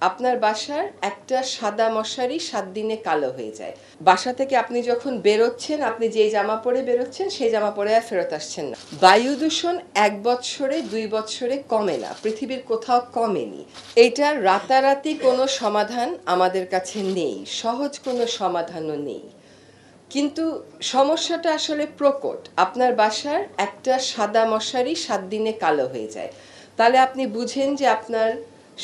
আপনার বাসার একটা সাদা মশারি সাত দিনে কালো হয়ে যায়। বাসা থেকে আপনি যখন বেরোচ্ছেন, আপনি যেই জামা পরে বেরোচ্ছেন, সেই জামা পরে আর ফেরত আসছেন না। বায়ু দূষণ এক বছরে দুই বছরে কমে না, পৃথিবীর কোথাও কমেনি। এইটার রাতারাতি কোনো সমাধান আমাদের কাছে নেই, সহজ কোনো সমাধানও নেই। কিন্তু সমস্যাটা আসলে প্রকট। আপনার বাসার একটা সাদা মশারি সাত দিনে কালো হয়ে যায়। তাহলে আপনি বুঝেন যে আপনার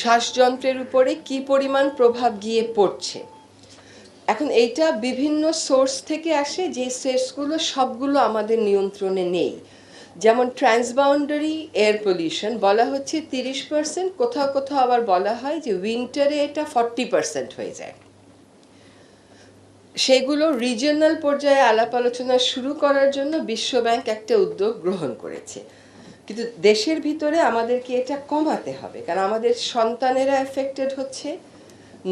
শ্বাসযন্ত্রের উপরে কি পরিমাণ প্রভাব গিয়ে পড়ছে? এখন এইটা বিভিন্ন সোর্স থেকে আসে, যে সোর্সগুলো সবগুলো আমাদের নিয়ন্ত্রণে নেই। যেমন ট্রান্সবাউন্ডারি এয়ার পলিউশন বলা হচ্ছে তিরিশ পার্সেন্ট, কোথাও কোথাও আবার বলা হয় যে উইন্টারে এটা ফর্টি পার্সেন্ট হয়ে যায়। সেগুলো রিজিয়নাল পর্যায়ে আলাপ আলোচনা শুরু করার জন্য বিশ্বব্যাংক একটা উদ্যোগ গ্রহণ করেছে। কিন্তু দেশের ভিতরে আমাদেরকে এটা কমাতে হবে। কারণ আমাদের সন্তানেরা এফেক্টেড হচ্ছে,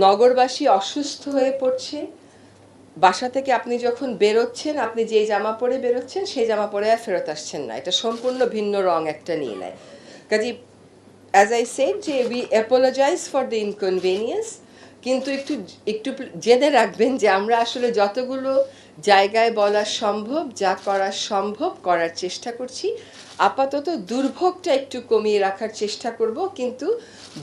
নগরবাসী অসুস্থ হয়ে পড়ছে। বাসা থেকে আপনি যখন বেরোচ্ছেন, আপনি যেই জামা পরে বেরোচ্ছেন, সেই জামা পরে আর ফেরত আসছেন না। এটা সম্পূর্ণ ভিন্ন রং একটা নিয়ে নেয়। কাজে অ্যাজ আই সেড যে we apologise for the inconvenience কিন্তু একটু একটু জেনে রাখবেন যে আমরা আসলে যতগুলো জায়গায় বলা সম্ভব, যা করা সম্ভব করার চেষ্টা করছি। আপাতত দুর্ভোগটা একটু কমিয়ে রাখার চেষ্টা করব, কিন্তু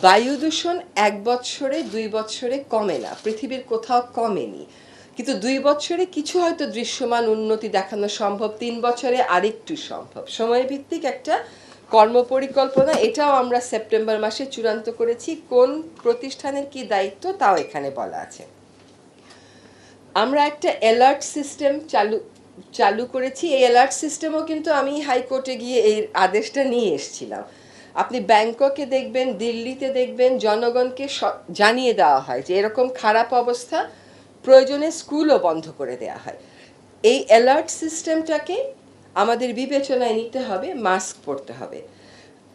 বায়ু দূষণ এক বছরে দুই বছরে কমে না, পৃথিবীর কোথাও কমেনি। কিন্তু দুই বছরে কিছু হয়তো দৃশ্যমান উন্নতি দেখানো সম্ভব, তিন বছরে আরেকটু সম্ভব। সময়ভিত্তিক একটা কর্মপরিকল্পনা, এটাও আমরা সেপ্টেম্বর মাসে চূড়ান্ত করেছি। কোন প্রতিষ্ঠানের কি দায়িত্ব, তাও এখানে বলা আছে। আমরা একটা অ্যালার্ট সিস্টেম চালু চালু করেছি। এই অ্যালার্ট সিস্টেমও কিন্তু আমি হাইকোর্টে গিয়ে এই আদেশটা নিয়ে এসেছিলাম। আপনি ব্যাংককে দেখবেন, দিল্লিতে দেখবেন, জনগণকে জানিয়ে দেওয়া হয় যে এরকম খারাপ অবস্থা প্রয়োজনে স্কুলও বন্ধ করে দেওয়া হয়। এই অ্যালার্ট সিস্টেমটাকে আমাদের বিবেচনায় নিতে হবে মাস্ক পরতে হবে।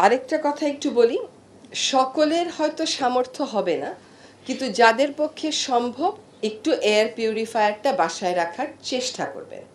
আরেকটা কথা একটু বলি, সকলের হয়তো সামর্থ্য হবে না, কিন্তু যাদের পক্ষে সম্ভব একটু এয়ার পিউরিফায়ারটা বাসায় রাখার চেষ্টা করবেন।